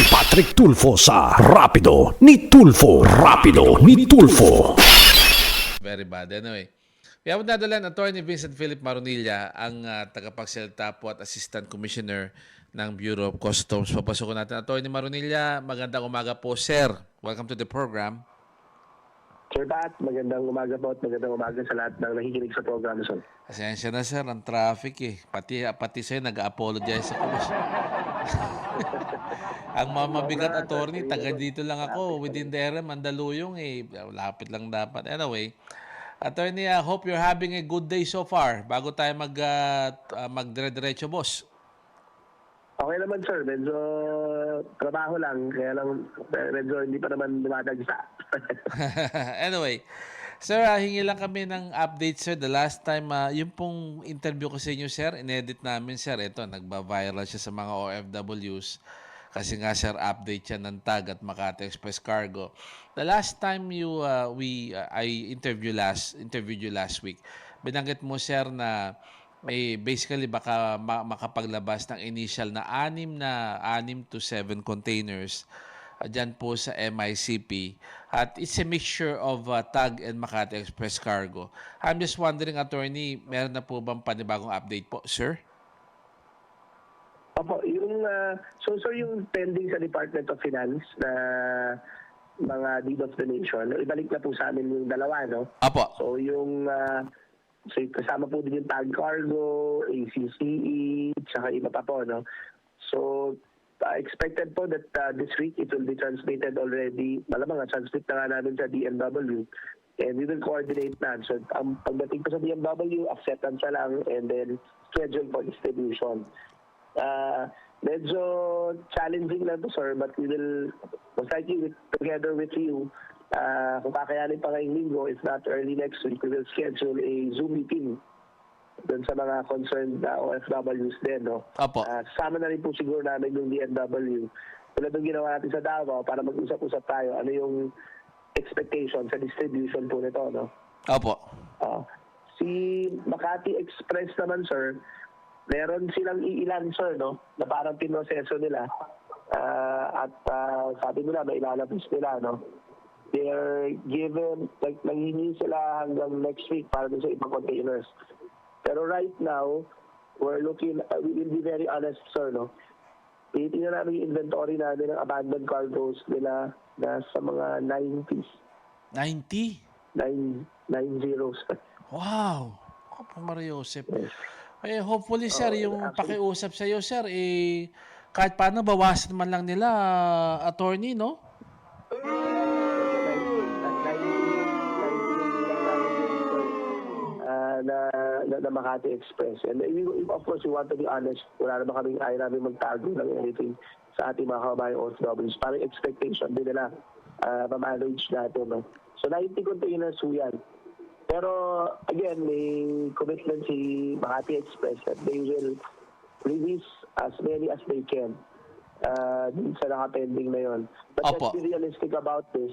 si Patrick Tulfo sa Rapido ni Tulfo. Rapido ni Tulfo. Very bad. Anyway, we have nadalan Attorney Vincent Philip Maronilla, ang uh, tagapagsalita po at Assistant Commissioner ng Bureau of Customs. Papasukin natin. Attorney Maronilla, magandang umaga po, sir. Welcome to the program. Sir Pat, magandang umaga po at magandang umaga sa lahat ng nakikinig sa program, sir. Asensya na, sir. Ang traffic eh. Pati, pati sa'yo, nag-apologize ako. ang mamabigat attorney, taga dito lang ako. Within the area, Mandaluyong eh. Lapit lang dapat. Anyway, attorney, I hope you're having a good day so far. Bago tayo mag, uh, uh, magdire-diretso, boss. Okay naman, sir. Medyo trabaho lang. Kaya lang, medyo hindi pa naman dumadagsa. anyway, sir, ah, hingi lang kami ng update, sir. The last time, ah, yung pong interview ko sa inyo, sir, inedit namin, sir. Ito, nagba-viral siya sa mga OFWs. Kasi nga, sir, update siya ng tag at Makati Express Cargo. The last time you, ah, we, ah, I interview last, interviewed you last week, binanggit mo, sir, na may basically baka ma- makapaglabas ng initial na anim na anim to seven containers uh, dyan po sa MICP at it's a mixture of uh, TAG and Makati Express Cargo. I'm just wondering, attorney, meron na po bang panibagong update po, sir? Opo, yung, ah, so sir, yung pending sa Department of Finance na mga deed of donation, ibalik na po sa amin yung dalawa, no? Apo. So yung ah, so kasama po din yung Tag Cargo, ACCE, tsaka iba pa po, no? So uh, expected po that uh, this week it will be transmitted already. Malamang transmit na nga namin sa DMW. And we will coordinate na. So ang pagdating po sa DMW, acceptance na lang and then schedule for distribution. Uh, medyo challenging lang to sir, but we will most likely with, together with you uh, kung kakayanin pa ngayong linggo, if not early next week, we will schedule a Zoom meeting doon sa mga concerned uh, OFWs din. No? Apo. Uh, kasama na rin po siguro namin yung DNW. Tulad ng ginawa natin sa Davao para mag-usap-usap tayo ano yung expectation sa distribution po nito. No? Apo. Ah, si Makati Express naman, sir, meron silang iilan, sir, no? Na parang pinoseso nila. Ah, at ah, sabi nila, may ilalabas nila, no? They're given, like, nanghihingi sila hanggang next week para sa ibang containers. Pero right now, we're looking, uh, we will be very honest, sir, no? Titingnan namin yung inventory namin ng abandoned cargoes nila na sa mga 90s. 90? 9, 9 zeros. Wow. Apo, Mario Joseph. Eh, hopefully, sir, yung pakiusap sa iyo, sir, eh, kahit paano, bawasan man lang nila, uh, attorney, no? uh, na, na, na Makati Express. And we, of course, we want to be honest. Wala naman kaming ayaw namin magtago ng anything sa ating mga kababayang OFWs. Parang expectation din nila uh, ma-manage natin. No? So 90 containers po yan. Pero again, may commitment si Makati Express that they will release as many as they can uh, dun sa nakapending na yon. But Opo. let's be realistic about this.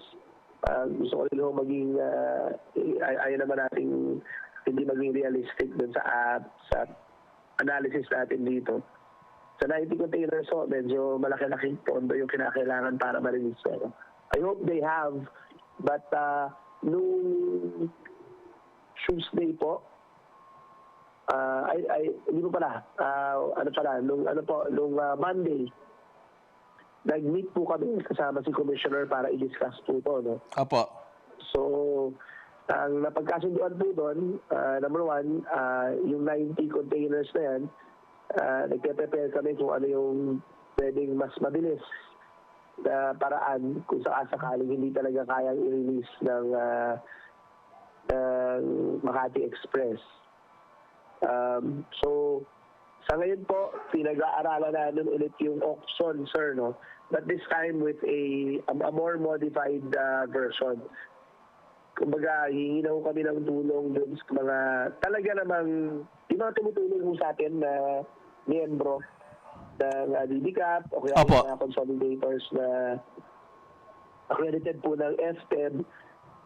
Uh, gusto ko rin ho maging, uh, ay- ayaw naman nating hindi maging realistic dun sa app, sa analysis natin dito. Sa 90 containers ho, medyo malaki-laking pondo yung kinakailangan para ma-release. Pero I hope they have, but uh, nung Tuesday po, ah ay, ay, hindi po pala, ah, ano pala, nung, ano po, nung ah, Monday, nag-meet po kami kasama si Commissioner para i-discuss po ito, no? Apo. So, ang napagkasunduan po doon, ah, number one, ah, yung 90 containers na yan, uh, nagpe-prepare kami kung ano yung pwedeng mas mabilis na paraan kung sakasakaling hindi talaga kayang i-release ng, ah, ng Makati Express. Um, so, sa ngayon po, pinag-aaralan namin ulit yung auction, sir, no? But this time with a, a more modified uh, version. Kumbaga, hihingi na kami ng tulong dun sa mga, talaga namang, yung mga tumutulong ho sa atin na miyembro ng uh, DBCAP o kaya Opo. yung mga consolidators na accredited po ng FTEB.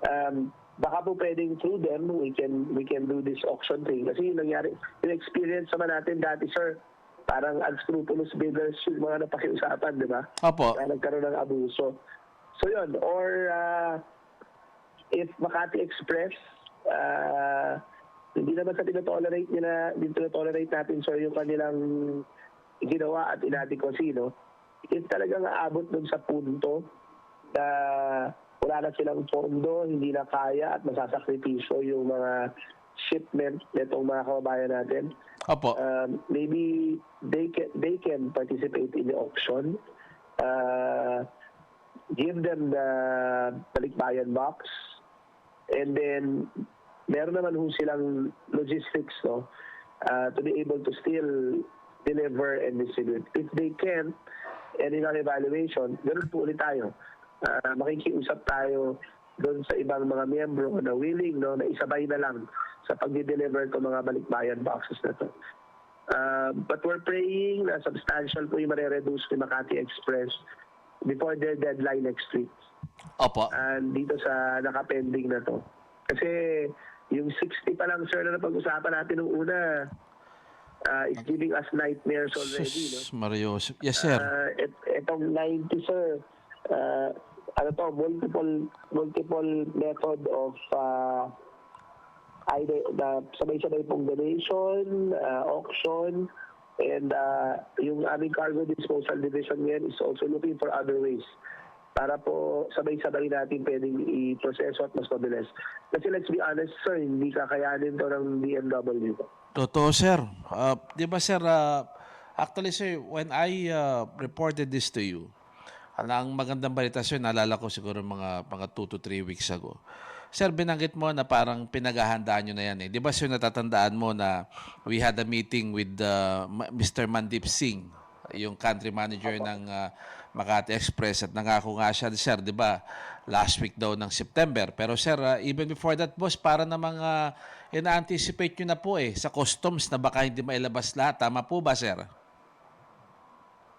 Um, baka po pwedeng through them, we can we can do this auction thing. Kasi yung nangyari, yung experience naman natin dati, sir, parang unscrupulous bidders yung mga napakiusapan, di ba? Opo. na nagkaroon ng abuso. So yun, or uh, if Makati Express, uh, hindi naman sa tinotolerate nila, hindi tinotolerate natin sir yung kanilang ginawa at inadequacy, no? If talagang aabot dun sa punto na wala na silang pondo, hindi na kaya at masasakripisyo yung mga shipment nitong mga kababayan natin, Opo. um, maybe they can they can participate in the auction. Uh, give them the balikbayan box, and then meron naman ho silang logistics no uh, to be able to still deliver and distribute. If they can't, and in our evaluation, ganun po ulit tayo. Uh, makikiusap tayo doon sa ibang mga miyembro na willing no na isabay na lang sa pagdi-deliver ng mga balikbayan boxes na to. Uh, but we're praying na substantial po yung mare-reduce ni Makati Express before their deadline next week. Opo. And dito sa nakapending na to. Kasi yung 60 pa lang sir na napag-usapan natin nung una uh, is giving us nightmares already. No? Sus, Mario. Yes, sir. Uh, et, etong 90 sir, uh, ano to, multiple multiple method of uh, either the sabay-sabay pong donation, uh, auction, and uh, yung aming cargo disposal division ngayon is also looking for other ways para po sabay-sabay natin pwedeng i-proseso at mas mabilis. Kasi let's be honest, sir, hindi kakayanin to ng BMW. Totoo, sir. Uh, di ba, sir, uh, actually, sir, when I uh, reported this to you, ang magandang balita, sir, naalala ko siguro mga, mga 2 to 3 weeks ago. Sir, binanggit mo na parang pinaghahandaan nyo na yan eh. Di ba, sir, natatandaan mo na we had a meeting with uh, Mr. Mandip Singh, yung country manager ng uh, Makati Express at nangako nga siya, sir, di ba, last week daw ng September. Pero sir, uh, even before that, boss, para na mga ina-anticipate nyo na po eh sa customs na baka hindi mailabas lahat. Tama po ba, sir?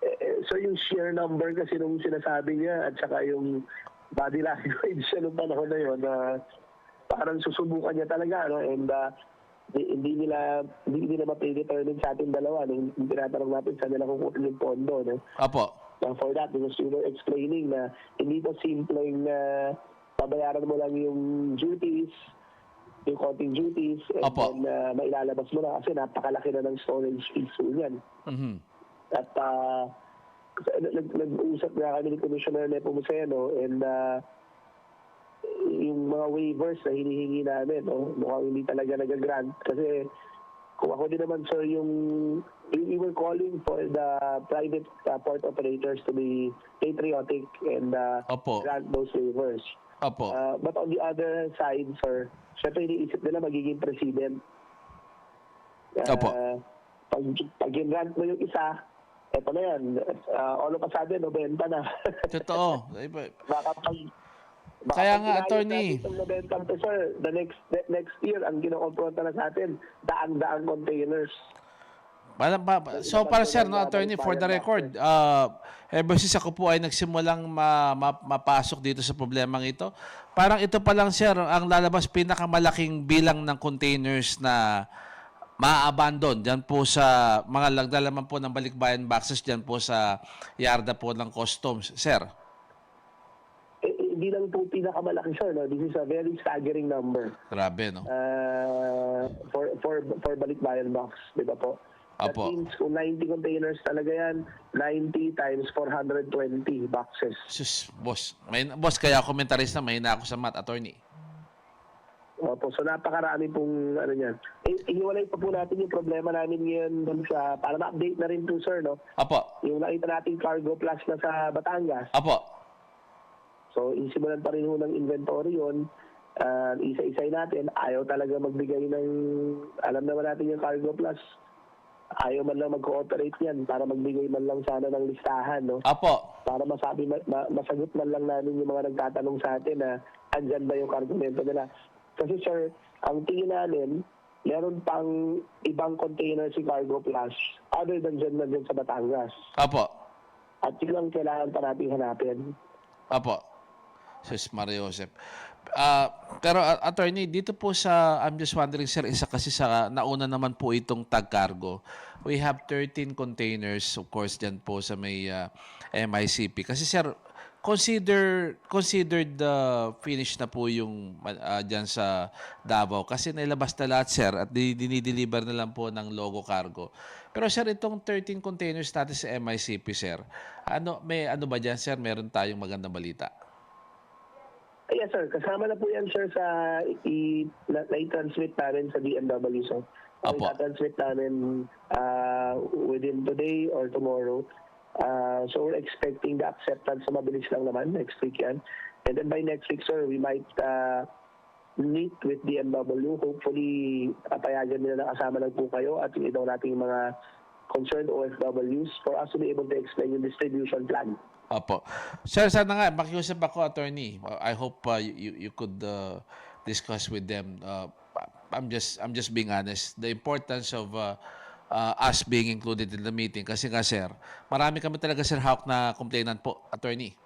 Eh, so yung sheer number kasi nung sinasabi niya at saka yung body language siya nung panahon na yun na parang susubukan niya talaga no and uh, hindi nila hindi nila ma-predetermine sa ating dalawa no? yung tinatanong natin sa nila kukunin yung pondo no Opo. Now for that because we were explaining na hindi to simpleng uh, babayaran mo lang yung duties yung konting duties and Opo. then uh, mailalabas mo na kasi napakalaki na ng storage fees po yan. Mhm. At uh, nag, nag-usap na kami ni Commissioner Nepo Museno and uh, mga waivers na hinihingi namin, no, mukhang hindi talaga nag-grant. Kasi kung ako din naman, sir, yung we were calling for the private uh, port operators to be patriotic and uh, Opo. grant those waivers. Opo. Uh, but on the other side, sir, syempre iniisip nila magiging president. Uh, Opo. Pag, pag grant mo yung isa, eto na yan. Uh, all of a sudden, nobenta na. Totoo. Baka pag, baka Kaya nga, attorney. itong nobenta to, sir, the next ne- next year, ang kinokonfronta na sa atin, daang-daang containers. Pa, pa- so para sir, no, attorney, for the record, uh, ever since ako po ay nagsimulang ma, ma, mapasok dito sa problemang ito, parang ito pa lang sir, ang lalabas pinakamalaking bilang ng containers na ma-abandon dyan po sa mga lagdalaman po ng balikbayan boxes dyan po sa yarda po ng customs. Sir, hindi lang po pinakamalaki, sir. No? This is a very staggering number. grabe no? uh, for for for balikbayan box, di ba po? That Apo. means kung 90 containers talaga yan, 90 times 420 boxes. Sus, boss. May, boss, kaya komentarista, may na ako sa mat, attorney. Opo, so napakarami pong ano yan. Eh, pa po natin yung problema namin ngayon dun sa, para ma-update na rin po sir, no? Apo. Yung nakita nating cargo plus na sa Batangas. Apo. So, isimulan pa rin ho ng inventory yun. Uh, isa-isay natin. Ayaw talaga magbigay ng, alam naman natin yung cargo plus. Ayaw man lang mag-cooperate yan para magbigay man lang sana ng listahan, no? Apo. Para masabi, ma- ma- masagot man lang namin yung mga nagtatanong sa atin na andyan ba yung argumento nila. Kasi sir, ang tingin namin, meron pang ibang container si Cargo Plus other than dyan na dyan sa Batangas. Apo. At yun ang kailangan pa natin hanapin. Apo. Sus Mario Joseph. Ah, pero uh, attorney, dito po sa I'm just wondering sir, isa kasi sa nauna naman po itong tag cargo. We have 13 containers of course diyan po sa may ah, MICP. Kasi sir, consider considered the finish na po yung uh, diyan sa Davao kasi nailabas na lahat sir at di- dinideliver na lang po ng logo cargo. Pero sir, itong 13 containers natin sa MICP sir, ano may ano ba diyan sir? Meron tayong magandang balita. Yes, sir. Kasama na po yan, sir, sa i- na- na-transmit namin sa DMW, sir. So, Apo. transmit namin uh, within today or tomorrow. Uh, so, we're expecting the acceptance sa mabilis lang naman. Next week yan. And then by next week, sir, we might uh, meet with DMW. Hopefully, uh, payagan nila na kasama lang po kayo at yung idaw nating mga concerned OFWs for us to be able to explain yung distribution plan. Opo. Sir, sana nga, makiusap ako, attorney. I hope uh, you, you could uh, discuss with them. Uh, I'm just I'm just being honest. The importance of uh, uh, us being included in the meeting. Kasi nga, sir, marami kami talaga, sir, hawk na complainant po, attorney.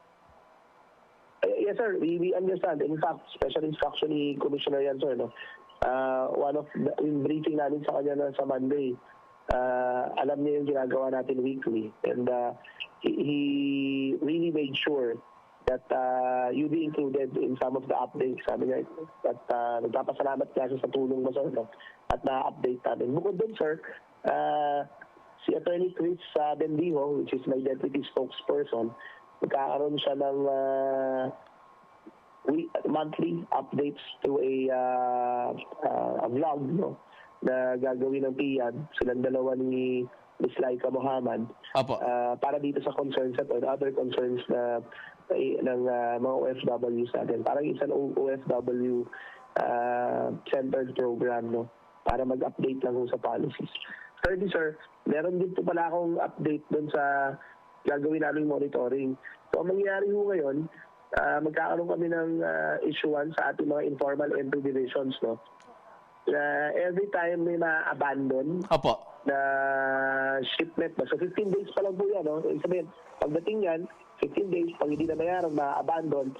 Uh, Yes, sir. We, we understand. In fact, special instruction ni Commissioner yan, sir. No? Uh, one of the yung briefing namin sa kanya na sa Monday, uh, alam niya yung ginagawa natin weekly. And uh, he, really made sure that uh, you be included in some of the updates. Sabi niya, at uh, nagpapasalamat niya sa tulong mo, sir. No? At na-update natin. Bukod dun, sir, uh, si Attorney Chris uh, Bendijo, which is my deputy spokesperson, magkakaroon siya ng uh, monthly updates to a, uh, uh, a vlog no, na gagawin ng PIAD. Silang dalawa ni Ms. Laika Mohammed Opo. uh, para dito sa concerns at other concerns na eh, ng uh, mga OFWs natin. Parang isang O- OFW uh, centered program no para mag-update lang ho sa policies. Thirdly, sir, meron din po pala akong update doon sa gagawin namin monitoring. So, ang mangyayari ho ngayon, uh, magkakaroon kami ng uh, issuance sa ating mga informal entry divisions, no? Na every time may ma-abandon Opo. na shipment na. So 15 days pa lang po yan. No? Ibig sabihin, pagdating yan, 15 days, pag hindi na mayaran, ma-abandon,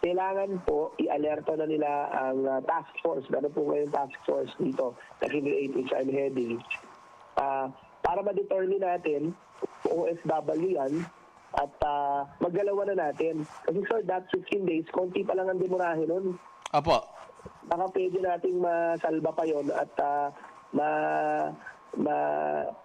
kailangan po i-alerto na nila ang uh, task force. Gano'n po ngayon task force dito na kinreate which I'm heading. Ah, para ma-determine natin OFW yan at uh, maggalawa na natin. Kasi sir, that 15 days, konti pa lang ang demurahe nun Opo. Baka pwede nating masalba pa yon at ah, ma ma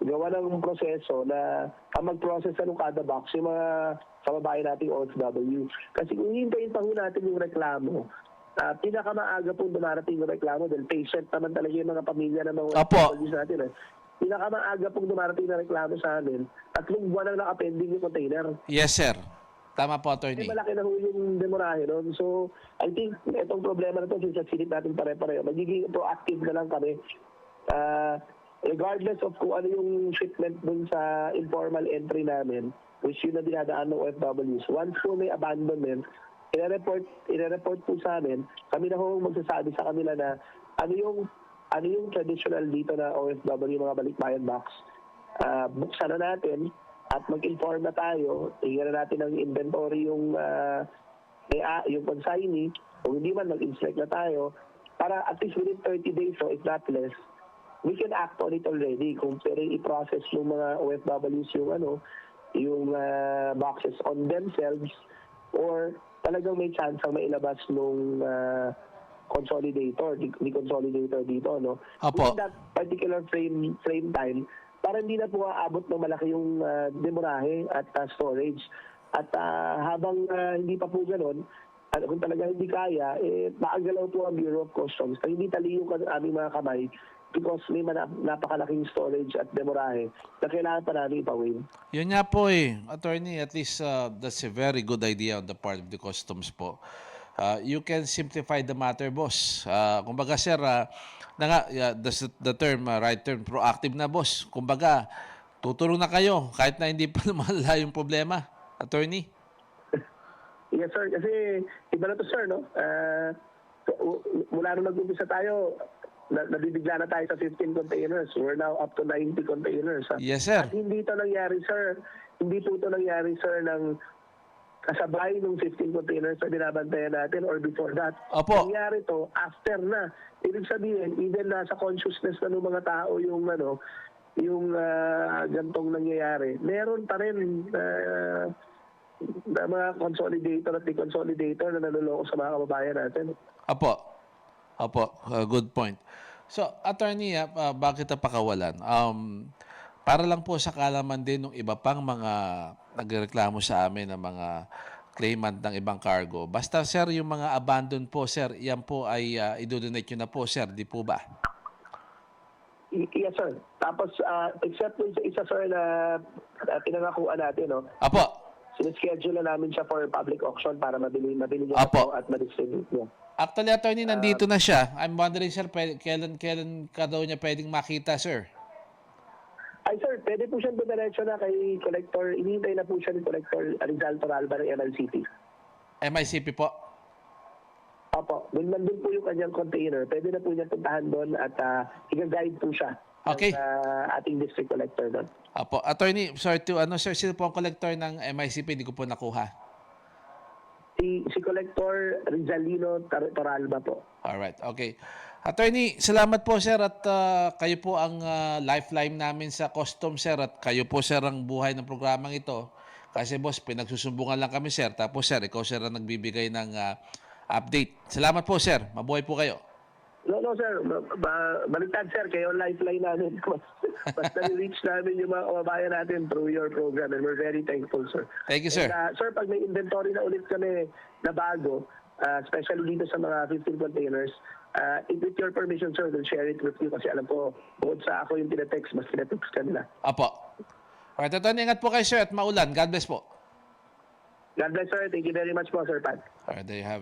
gawa ng proseso na ang mag-process ng kada box yung mga kababayan nating OFW. Kasi kung hintayin pa natin yung reklamo, uh, pinakamaaga po dumarating yung reklamo dahil patient naman talaga yung mga pamilya ng mga. OFWs natin. Eh. Pinakamaaga pong dumarating na reklamo sa amin, tatlong buwan ang nakapending yung container. Yes, sir. Tama po, Eh, attorney. malaki na ho yung demorahe nun. So, I think itong problema na to, sinasilip natin pare-pareho. Magiging proactive na lang kami. Uh, regardless of kung ano yung shipment dun sa informal entry namin, which yun na dinadaan ng OFWs, once po may abandonment, ina-report, ina-report po sa amin, kami na ho magsasabi sa kanila na ano yung ano yung traditional dito na OFW mga balikbayan box. Ah, buksan na natin at mag-inform na tayo, tingnan na natin ang inventory yung uh, may, ah, yung consignee, kung hindi man mag-inspect na tayo, para at least within 30 days, so if not less, we can act on it already. Kung pwedeng i-process yung mga OFWs yung ano, yung ah, boxes on themselves, or talagang may chance ang mailabas nung ah, consolidator, di, di consolidator dito, no? Opo. Within that particular frame frame time, para hindi na po aabot ng malaki yung uh, demorahe at uh, storage. At ah, habang ah, hindi pa po ganun, at kung talaga hindi kaya, eh, maagalaw po ang Bureau of Customs na hindi taliyok ang aming mga kamay because may mana- napakalaking storage at demorahe na kailangan pa namin ipawin. Yun nga po eh, attorney, at least uh, that's a very good idea on the part of the customs po. Uh, you can simplify the matter, boss. Uh, kumbaga, sir, uh, na nga, that's the, the term, uh, right term, proactive na, boss. Kumbaga, tutulong na kayo kahit na hindi pa lumala yung problema, attorney. Yes, sir. Kasi iba na to, sir, no? Ah, u- mula nung nag-umpisa tayo, na, nabibigla na tayo sa 15 containers. We're now up to 90 containers. Yes, sir. At hindi ito nangyari, sir. Hindi po ito nangyari, sir, ng kasabay ng 15 containers na binabantayan natin or before that. Opo. Nangyari to after na. Ibig sabihin, even nasa consciousness na ng mga tao yung ano, yung ah, gantong nangyayari, meron pa rin na mga consolidator at deconsolidator na naloloko sa mga kababayan natin. Apo. Apo, uh, good point. So, attorney, ah, bakit napakawalan? Um, para lang po sa kalaman din ng iba pang mga nagreklamo sa amin ng mga claimant ng ibang cargo. Basta sir, yung mga abandon po sir, yan po ay uh, idodonate nyo na po sir, di po ba? Yes, sir. Tapos, ah, except sa isa, sir, na uh, pinangakuan natin, no? Apo. Sineschedule na namin siya for public auction para mabili, mabili niya Apo. at ma-distribute niya. Actually, attorney, nandito na siya. I'm wondering, sir, pwede- kailan, kailan ka daw niya pwedeng makita, sir? Ay, sir, pwede po siyang dumiretso na kay Collector. Inihintay na po siya ni Collector Rizal Toralba ng MLCT. MICP po. Opo, dun nandun po yung kanyang container. Pwede na po niya puntahan doon at uh, i-guide po siya Okay. ng ah, ating district collector doon. Apo. Attorney, sorry to, ano, sir, sino po ang collector ng MICP? Hindi ko po nakuha. Si, si Collector Rizalino Tor- Toralba po. Alright, okay. Attorney, salamat po sir at ah, kayo po ang ah, lifeline namin sa custom sir at kayo po sir ang buhay ng programang ito. Kasi boss, pinagsusumbungan lang kami sir. Tapos sir, ikaw sir ang nagbibigay ng ah, update. Salamat po sir. Mabuhay po kayo. No, no, sir. Ba- ba- baliktad, sir. Kayo ang lifeline namin. Basta reach namin yung mga kababayan natin through your program and we're very thankful, sir. Thank you sir. And, uh, sir, pag may inventory na ulit kami na bago, uh, especially dito sa mga 15 containers, uh, with your permission, sir, we'll share it with you kasi alam ko, bukod sa ako yung tinetext, mas tinetext ka nila. Apo. Alright, attorney, ingat po kayo sir at maulan. God bless po. God bless, sir. Thank you very much po, Sir Pat. Alright, there you have it.